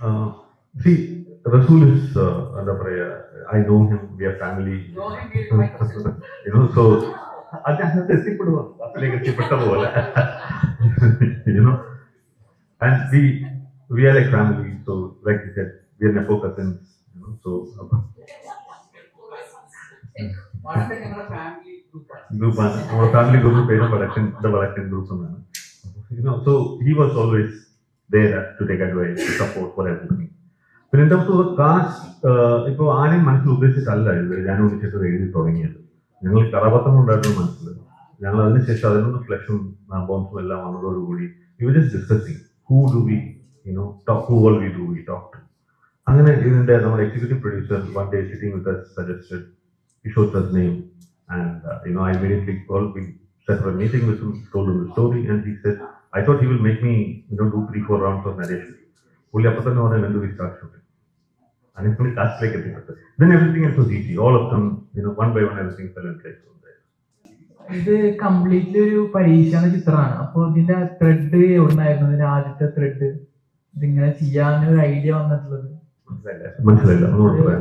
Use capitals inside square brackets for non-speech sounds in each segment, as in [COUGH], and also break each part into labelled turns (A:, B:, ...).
A: Uh, see, Rasul is, uh, I know him, we are family. [LAUGHS] you know, so ಅದೇ ಹಂಗಂತ ಎತ್ತಿಬಿಡುವ ಅಸಲಿಗೆ ಎತ್ತಿಬಿಟ್ಟ ಹೋಗಲ್ಲ you know and we we are like family so like you said we are nepo cousins you know so
B: Our
A: family group our family group ಏನು ಬಡಕನ್ ದ ಬಡಕನ್ group you know so he was always there to take advice, to support for everything. പിന്നെ എന്റെ of caste ഇപ്പോൾ ആരെയും മനസ്സിൽ ഉദ്ദേശിച്ചിട്ടല്ല ഇത് ഞാൻ ഉദ്ദേശിച്ചത് എഴുതി തുടങ്ങിയത്. ഞങ്ങൾ കഥാപാത്രം ഉണ്ടായിരുന്നു മനസ്സിൽ ഞങ്ങൾ അതിനുശേഷം അതിനൊന്ന് ഫ്ലഷും ബോംസും എല്ലാം വന്നതോടുകൂടി ഇവർ just discussing who do we you know talk who all we do we talk to അങ്ങനെ ഇതിന്റെ നമ്മുടെ executive producer one day sitting with suggested Kishore's name and you know I immediately call we set for a meeting with him, told him the story, and he said, I thought he will make me, you know, do three, four rounds of narration. പുള്ളി അപ്പൊ തന്നെ പറഞ്ഞു രണ്ടു start we അങ്ങനെ only കാസ്റ്റിലേക്ക് എത്തിപ്പെട്ടത് then everything is was easy. All of them you know one by one everything fell in place.
C: ഇത് completely ഒരു പരീക്ഷണ ചിത്രമാണ്. അപ്പോൾ ഇതിന്റെ ത്രെഡ് എവിടുന്നായിരുന്നു? ഇതിന്റെ ആദ്യത്തെ ത്രെഡ് ഇതിങ്ങനെ ചെയ്യാനൊരു ഐഡിയ വന്നിട്ടുള്ളത്.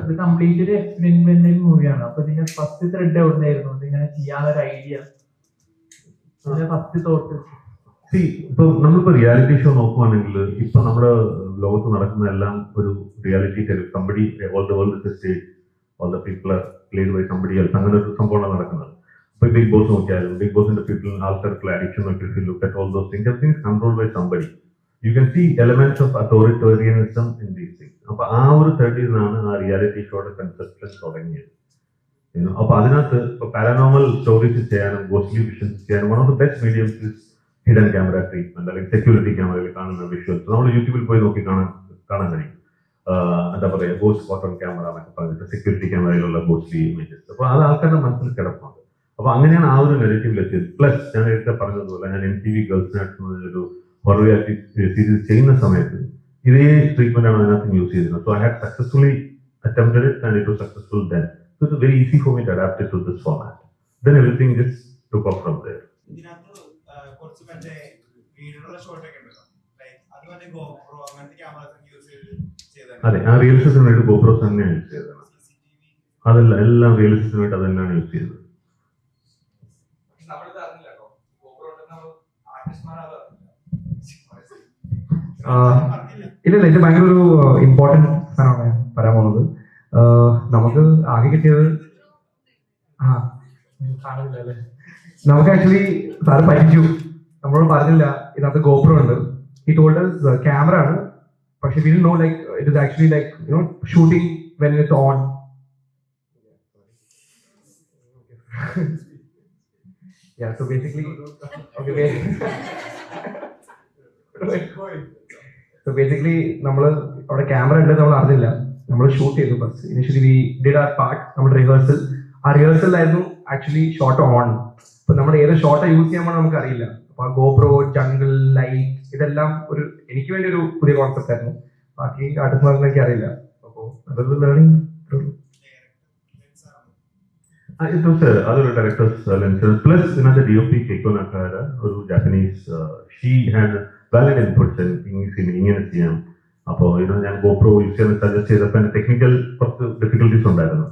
C: ഇത് കംപ്ലീറ്റ് ഒരു എക്സ്പെരിമെന്റൽ മൂവിയാണ് അപ്പൊ ഇതിന്റെ ഫസ്റ്റ് ത്രെഡ് എവിടുന്നായിരുന്നു? ഇതിങ്ങനെ ചെയ്യാനൊരു ഐഡിയ ഫസ്റ്റ് തോട്ട്
A: സി ഇപ്പൊ നമ്മളിപ്പോ റിയാലിറ്റി ഷോ നോക്കുവാണെങ്കിൽ ഇപ്പൊ നമ്മുടെ ലോകത്ത് നടക്കുന്ന എല്ലാം ഒരു reality company all the world stage all the people played by company health അങ്ങനെ ഒരു സംഭവമാണ് നടക്കുന്നത്. ഇപ്പൊ ബിഗ് ബോസ് നോക്കിയാലും ബിഗ് ബോസിന്റെ പീപ്പിൾ ആൾക്കാർക്കുള്ള അഡിക്ഷൻ നോക്കി look at all those things things control by somebody you can see elements of authoritarianism in these things അപ്പൊ ആ ഒരു തേർഡിൽ നിന്നാണ് ആ റിയാലിറ്റി ഷോയുടെ കൺസെപ്ഷൻ തുടങ്ങിയത്. അപ്പൊ അതിനകത്ത് ഇപ്പൊ പാരനോമൽ സ്റ്റോറീസ് ചെയ്യാനും ഗോസ്റ്റ്ലി വിഷൻസ് ചെയ്യാനും one of the best mediums is hidden camera treatment അല്ലെങ്കിൽ സെക്യൂരിറ്റി ക്യാമറയിൽ കാണുന്ന വിഷ്വൽസ് നമ്മൾ യൂട്യൂബിൽ പോയി നോക്കി കാണാൻ കാണാൻ കഴിയും. എന്താ പറയുക ഗോസ്റ്റ് ബോട്ടം ക്യാമറ എന്നൊക്കെ പറഞ്ഞിട്ട് സെക്യൂരിറ്റി ക്യാമറയിലുള്ള ഗോസ്ലി ഇമേജസ് അപ്പോൾ അത് ആൾക്കാരുടെ മനസ്സിൽ കിടപ്പുണ്ട് അപ്പോൾ അങ്ങനെയാണ് ആ ഒരു നെഗറ്റീവിൽ എത്തിയത്. പ്ലസ് ഞാൻ നേരത്തെ പറഞ്ഞതുപോലെ ഞാൻ M T V girls night ഒരു ഹൊറർ റിയാലിറ്റി സീരീസ് ചെയ്യുന്ന സമയത്ത് ഇതേ ട്രീറ്റ്മെന്റ് ആണ് അതിനകത്ത് യൂസ് ചെയ്തിരുന്നത്. So I had successfully attempted it and it was successful then it was very easy for me to adapt it to this format. Then everything just took off from there.
D: Shot ഒക്കെ മറ്റേ ഉണ്ടല്ലോ. Like അത് GoPro അങ്ങനത്തെ cameras use ചെയ്ത്
A: അതെ ആ real സിസ്റ്റമായിട്ട് ഗോപ്രോസ് തന്നെയാണ് use ചെയ്തത്. അതല്ല എല്ലാം റിയലിസത്തിന് വേണ്ടി അതന്നെയാണ് യൂസ് ചെയ്തത്.
B: ഗോപുരം
E: ഇല്ല ഇത് ഭയങ്കര ഒരു ഇമ്പോർട്ടന്റ് സാധനമാണ് ഞാൻ പറയാൻ പോകുന്നത്. നമുക്ക് ആകെ കിട്ടിയത് ആ കാണുന്നില്ല അല്ലേ? നമുക്ക് ആക്ച്വലി സാറ് പറ്റിച്ചു നമ്മളോട് പറഞ്ഞില്ല ഇതിനകത്ത് ഗോപ്രോ ഉണ്ട്. ഈ ടോൾഡ് ക്യാമറ ആണ്. പക്ഷെ we know like it is actually like you know shooting when it's on Yeah, so basically, okay, [LAUGHS] so basically നമ്മൾ അവിടെ ക്യാമറ ഉണ്ട് നമ്മൾ അറിഞ്ഞില്ല. നമ്മൾ ഷൂട്ട് ചെയ്തു first initially we did our part നമ്മുടെ റിഹേഴ്സൽ ആ റിഹേഴ്സലായിരുന്നു ആക്ച്വലി ഷോട്ട് ഓൺ അപ്പൊ നമ്മൾ ഏത് ഷോട്ടാ യൂസ് ചെയ്യാൻ നമുക്ക് അറിയില്ല അപ്പൊ ഗോപ്രോ ജംഗിൾ ലൈറ്റ് ഇതെല്ലാം ഒരു എനിക്ക് വേണ്ടി ഒരു പുതിയ കോൺസെപ്റ്റ് ആയിരുന്നു. ബാക്കി ആർട്ടിസ്റ്റുമാർക്ക് അറിയില്ല അപ്പോൾ അതൊരു ലേണിംഗ്
A: Keiko Nakara, ഒരു ജാപ്പനീസ് ഷീ ഇങ്ങനെ ചെയ്യാം. അപ്പോൾ ഞാൻ ഗോപ്രോ യൂസ് ചെയ്യാൻ സജസ്റ്റ് ചെയ്തപ്പോൾ ടെക്നിക്കൽ കുറച്ച് ഡിഫിക്കൽട്ടീസ് ഉണ്ടായിരുന്നു.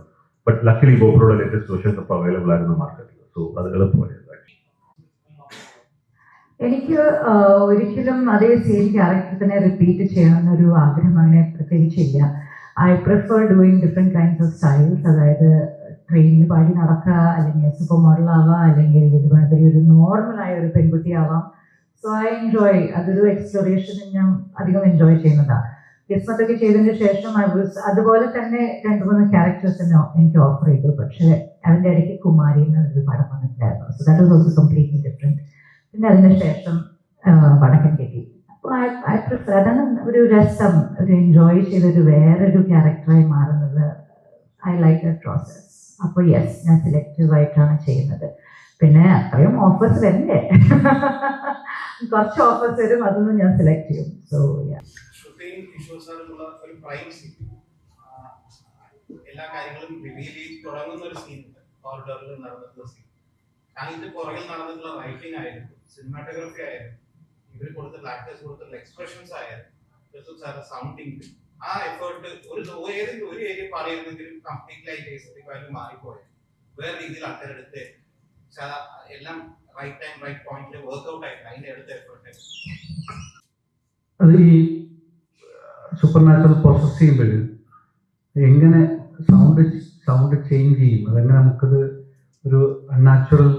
A: ബട്ട് ലക്കിലി ഗോപ്രോയുടെ ലേറ്റസ്റ്റ് അവൈലബിൾ ആയിരുന്നു മാർക്കറ്റിൽ
F: എനിക്ക് ഒരിക്കലും അതേ സെയിം ക്യാരക്ടർ തന്നെ റിപ്പീറ്റ് ചെയ്യണമെന്നൊരു ആഗ്രഹം അങ്ങനെ പ്രത്യേകിച്ചില്ല. I prefer doing different kinds of styles അതായത് ട്രെയിനിൽ പാടി നടക്കുക അല്ലെങ്കിൽ സൂപ്പർ മോഡലാവാം അല്ലെങ്കിൽ ഇതുമാതിരി ഒരു നോർമലായ ഒരു പെൺകുട്ടിയാവാം സോ ഐ എൻജോയ് അതൊരു എക്സ്പ്ലോറേഷൻ ഞാൻ അധികം എൻജോയ് ചെയ്യുന്നതാണ് കിസ്മത്തൊക്കെ ചെയ്തതിന് ശേഷം അതുപോലെ തന്നെ രണ്ട് മൂന്ന് ക്യാരക്ടേഴ്സ് തന്നെ എനിക്ക് ഓഫർ ചെയ്തു. പക്ഷേ അതിന്റെ ഇടയ്ക്ക് കുമാരി എന്നൊരു പടം വന്നിട്ടുണ്ടായിരുന്നു. So that was completely different പിന്നെ അതിന് ശേഷം വടക്കൻ കെട്ടി. അപ്പോൾ ഐ അതാണ് ഒരു രസം ഒരു എൻജോയ് ചെയ്തൊരു വേറൊരു ക്യാരക്ടറായി മാറുന്നത്. ഐ ലൈക്ക് ദ പ്രോസസ് അപ്പോൾ യെസ് ഞാൻ സെലക്റ്റീവ് ആയിട്ടാണ് ചെയ്യുന്നത്. പിന്നെ അത്രയും ഓഫേഴ്സ് വരണ്ടേ കുറച്ച് ഓഫേഴ്സ് വരും അതൊന്നും ഞാൻ സെലക്ട് ചെയ്യും. സോ
D: ഷൂട്ടിംഗ് ഇഷ്യൂസ് ആയിട്ടുള്ള ഒരു പ്രൈം സീൻ എല്ലാ കാര്യങ്ങളും റിവീൽ തുടങ്ങുന്ന ഒരു സീൻ കോറിഡോറിൽ നടന്നിട്ടുള്ള സീൻ അതിന്റെ പുറകിൽ നടന്നിട്ടുള്ള റൈറ്റിംഗ് ആയിരുന്നു സിനിമാറ്റോഗ്രഫി ആയിരുന്നു ഇവർ കൊടുത്തിട്ടുള്ള ആക്ടേഴ്സ് കൊടുത്തിട്ടുള്ള എക്സ്പ്രഷൻസ് ആയിരുന്നു സാറ് സൗണ്ടിങ് ആ എഫേർട്ട് ഒരു ഏതെങ്കിലും ഒരു ഏരിയ പറയുന്നെങ്കിലും കംപ്ലീറ്റ്ലി അതിന്റെ എസ്തെറ്റിക് വാല്യൂ മാറിപ്പോയത് വേറെ രീതിയിൽ ആൾക്കാരെടുത്ത് എല്ലാം റൈറ്റ് ടൈം റൈറ്റ് പോയിന്റിൽ വർക്ക്ഔട്ട് ആയിട്ട് അതിന്റെ അടുത്ത എഫേർട്ട്
G: അത് ഈ സൂപ്പർ നാച്ചുറൽ പ്രോസസ് ചെയ്യുമ്പോൾ എങ്ങനെ സൗണ്ട് സൗണ്ട് ചേഞ്ച് ചെയ്യും? അതെങ്ങനെ നമുക്കത് ഒരു അൺനാച്ചുറൽ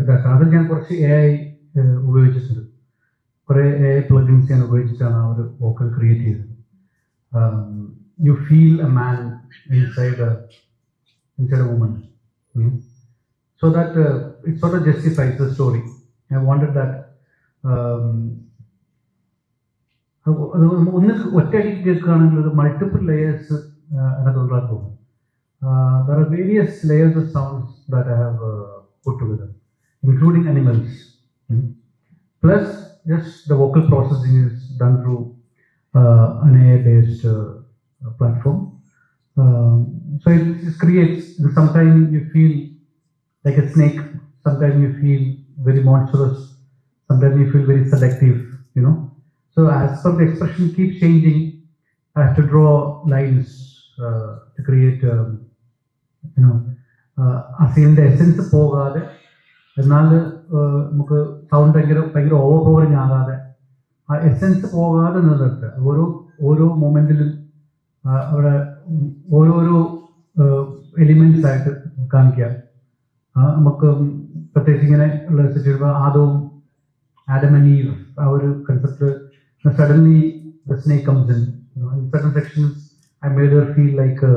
G: ഇതാക്കാം. അത് ഞാൻ കുറച്ച് എ ഐ ഉപയോഗിച്ചിട്ടുണ്ട്. കുറേ എ ഐ പ്ലഗിൻസ് ഞാൻ ഉപയോഗിച്ചിട്ടാണ് ആ ഒരു വോക്കൽ ക്രിയേറ്റ് ചെയ്തത്. You feel a man inside inside a woman so that it sort justifies the story I wanted that ഒന്ന് ഒറ്റയടിക്ക് കേൾക്കുകയാണെങ്കിൽ ഒരു മൾട്ടിപ്പിൾ ലെയേഴ്സ് അതിനകത്ത് ഉണ്ടാകാൻ തോന്നും there are various layers of sounds that I have put together including animals plus just the vocal processing is done through an AI-based uh, platform. Um, so it, it creates, sometimes you feel like a snake, sometimes you feel very monstrous, sometimes you feel very selective, you know. So as per the expression keeps changing, I have to draw lines uh, to create, um, you know, uh, ആ സീനിന്റെ essence പോകാതെ എന്നാൽ uh, നമുക്ക് sound ഭയങ്കര ഭയങ്കര over powering ആകാതെ ആ essence പോകാതെ നിലനിർത്തുക ഓരോ ഓരോ മൊമെന്റിലും അവിടെ ഓരോരോ എലിമെന്റ്സ് ആയിട്ട് കാണിക്കുക നമുക്ക് പ്രത്യേകിച്ച് ഇങ്ങനെ ഉള്ള സിറ്റുവേഷൻ ആദവും ആഡം ആ ഒരു concept Suddenly the snake comes in in certain sections I made her feel like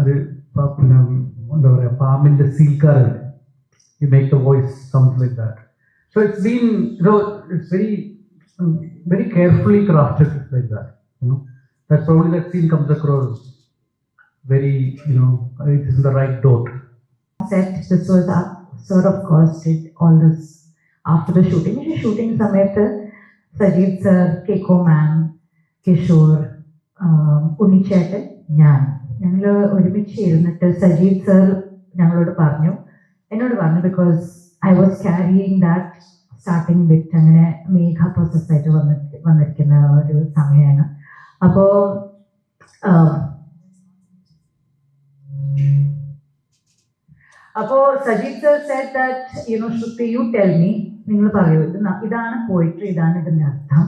G: ഒരു പ- പിന്നെ എന്താ പറയുക പാമ്പിന്റെ സീൽക്കാരല്ലേ you make the voice sound like that so it's been it's very very carefully crafted like that. You know, that's probably that scene comes across very, you know, it is in the right dot.
F: set this was uh, sort of caused it all this after the shooting പക്ഷേ shooting സമയത്ത് Sajeev sir കേക്കോ മാം കിഷോർ ഉണ്ണിച്ചേട്ടൻ ഞാൻ. ഞങ്ങൾ ഒരുമിച്ച് ഇരുന്നിട്ട് Sajeev sir ഞങ്ങളോട് പറഞ്ഞു. എന്നോട് പറഞ്ഞു because I was carrying that starting with അങ്ങനെ മേഘ പ്രോസസ്സായിട്ട് വന്നി വന്നിരിക്കുന്ന ഒരു സമയമാണ്. അപ്പോൾ അപ്പോ Sajeev sir said that you know should you tell me നിങ്ങൾ പറയൂ. ഇത് ഇതാണ് പോയിട്രി ഇതാണ് ഇതിന്റെ അർത്ഥം.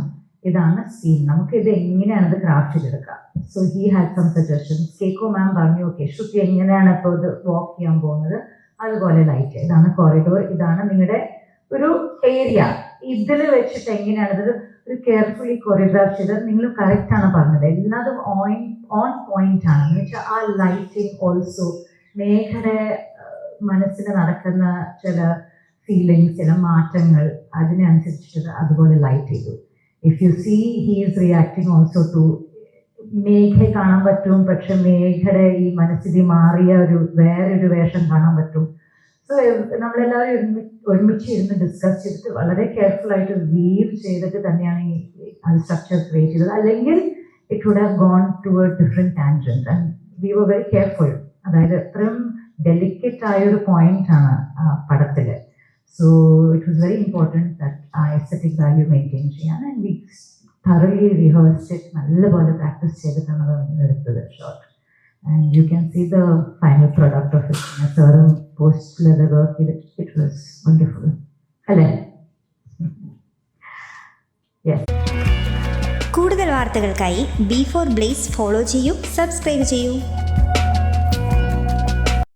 F: ഇതാണ് സീൻ നമുക്ക് ഇത് എങ്ങനെയാണ് ഇത് ക്രാഫ്റ്റ് ചെയ്തെടുക്കാം so he had some suggestions Keiko ma'am പറഞ്ഞു ഓക്കെ ശ്രുതി എങ്ങനെയാണ് ഇപ്പോൾ ഇത് വാക്ക് ചെയ്യാൻ പോകുന്നത്? അതുപോലെ ലൈറ്റ് ഇതാണ് കോറിഡോർ ഇതാണ് നിങ്ങളുടെ ഒരു ഏരിയ ഇതിൽ വെച്ചിട്ട് എങ്ങനെയാണ് ഇത് ഒരു കെയർഫുള്ളി കൊറിയോഗ്രാഫ് ചെയ്ത് നിങ്ങൾ കറക്റ്റ് ആണ് പറഞ്ഞത്. എല്ലാതും ഓൺ ഓൺ പോയിന്റ് ആണ്. എന്ന് വെച്ചാൽ ആ ലൈറ്റിംഗ് ഓൾസോ മേഘയുടെ മനസ്സിൽ നടക്കുന്ന ചില ഫീലിങ്സ് ചില മാറ്റങ്ങൾ അതിനനുസരിച്ചിട്ട് അതുപോലെ ലൈറ്റ് ചെയ്തു. If you see he's reacting also to മേഘയെ കാണാൻ പറ്റും പക്ഷെ മേഘയുടെ ഈ മനസ്ഥിതി മാറിയ ഒരു വേറൊരു വേഷം കാണാൻ പറ്റും. സോ നമ്മളെല്ലാവരും ഒരുമി ഒരുമിച്ച് ഇരുന്ന് ഡിസ്കസ് ചെയ്തിട്ട് വളരെ കെയർഫുൾ ആയിട്ട് വീവ് ചെയ്തിട്ട് തന്നെയാണ് ഈ സ്ട്രക്ചർ ക്രിയേറ്റ് ചെയ്തത്. അല്ലെങ്കിൽ it would have gone to a different tangent and we were very careful അതായത് അത്രയും ഡെലിക്കറ്റ് ആയ ഒരു പോയിന്റ് ആണ് പടത്തിൽ so it was very important that ആ എസ്തറ്റിക് വാല്യൂ മെയിന്റെയിൻ ചെയ്യാൻ and we thoroughly rehearsed it. നല്ലപോലെ പ്രാക്ടീസ് ചെയ്തിട്ടാണ് അത് എടുത്തത് shot and you can see the final product of it സാറും പോസ്റ്റിൽ അത് വർക്ക് ചെയ്തിട്ട് ഇറ്റ് വാസ് വണ്ടർഫുൾ അല്ലേ?
H: കൂടുതൽ വാർത്തകൾക്കായി ബി ഫോർ ബ്ലേസ് ഫോളോ ചെയ്യൂ സബ്സ്ക്രൈബ് ചെയ്യൂ.